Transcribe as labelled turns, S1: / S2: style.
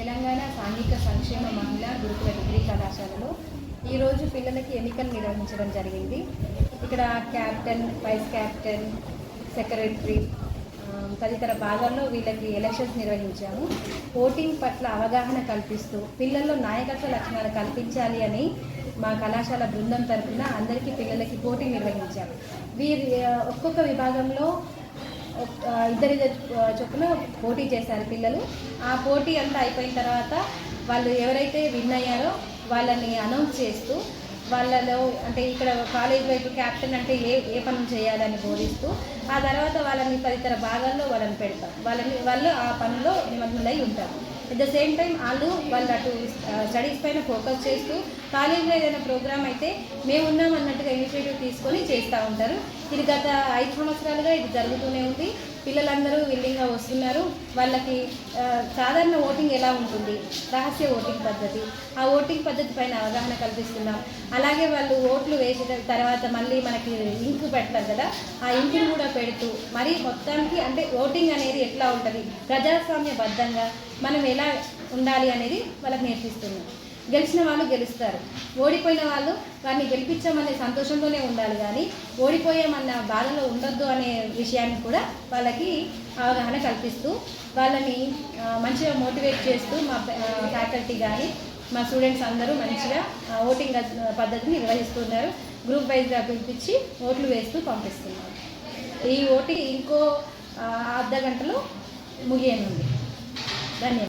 S1: తెలంగాణ సాంఘిక సంక్షేమ మహిళా గురుకుల డిగ్రీ కళాశాలలో ఈరోజు పిల్లలకి ఎన్నికలు నిర్వహించడం జరిగింది. ఇక్కడ క్యాప్టెన్ వైస్ క్యాప్టెన్ సెక్రటరీ తదితర భాగాల్లో వీళ్ళకి ఎలక్షన్స్ నిర్వహించాము. ఓటింగ్ పట్ల అవగాహన కల్పిస్తూ పిల్లల్లో నాయకత్వ లక్షణాలు కల్పించాలి అని మా కళాశాల బృందం తరఫున అందరికీ పిల్లలకి పోటీ నిర్వహించాము. వీరి ఒక్కొక్క విభాగంలో ఇద్దరిద్దరు చొప్పున పోటీ చేశారు పిల్లలు. ఆ పోటీ అంతా అయిపోయిన తర్వాత వాళ్ళు ఎవరైతే విన్ అయ్యారో వాళ్ళని అనౌన్స్ చేస్తూ వాళ్ళలో అంటే ఇక్కడ కాలేజ్ వైపు క్యాప్టెన్ అంటే ఏ ఏ పనులు చేయాలని బోధిస్తూ ఆ తర్వాత వాళ్ళని తదితర భాగాల్లో వాళ్ళని పెడతాం వాళ్ళని వాళ్ళు ఆ పనుల్లో నిమగ్నులై ఉంటారు. అట్ ద సేమ్ టైం వాళ్ళు వాళ్ళు అటు స్టడీస్ పైన ఫోకస్ చేస్తూ కాలేజీలో ఏదైనా ప్రోగ్రామ్ అయితే మేము ఉన్నాం అన్నట్టుగా ఇనిషియేటివ్ తీసుకొని చేస్తూ ఉంటారు. ఇది గత ఐదు సంవత్సరాలుగా ఇది జరుగుతూనే ఉంది. పిల్లలందరూ విల్లింగ్గా వస్తున్నారు. వాళ్ళకి సాధారణ ఓటింగ్ ఎలా ఉంటుంది? రహస్య ఓటింగ్ పద్ధతి. ఆ ఓటింగ్ పద్ధతి పైన అవగాహన కల్పిస్తున్నాం. అలాగే వాళ్ళు ఓట్లు వేసిన తర్వాత మళ్ళీ మనకి ఇంకు పెడతారు కదా ఆ ఇంకుని కూడా పెడుతూ మరి మొత్తానికి అంటే ఓటింగ్ అనేది ఎట్లా ఉంటుంది? ప్రజాస్వామ్యబద్ధంగా మనం ఎలా ఉండాలి అనేది వాళ్ళకి నేర్పిస్తున్నాం. గెలిచిన వాళ్ళు గెలుస్తారు. ఓడిపోయిన వాళ్ళు వారిని గెలిపించామనే సంతోషంతోనే ఉండాలి కానీ ఓడిపోయామన్న బాధలో ఉండొద్దు అనే విషయాన్ని కూడా వాళ్ళకి అవగాహన కల్పిస్తూ వాళ్ళని మంచిగా మోటివేట్ చేస్తూ మా ఫ్యాకల్టీ కానీ మా స్టూడెంట్స్ అందరూ మంచిగా ఓటింగ్ పద్ధతిని నిర్వహిస్తున్నారు. గ్రూప్ వైజ్గా పిలిపించి ఓట్లు వేస్తూ పంపిస్తున్నారు ఈ ఓటింగ్ ఇంకో అర్ధ గంటలో ముగియనుంది. ధన్యవాదాలు.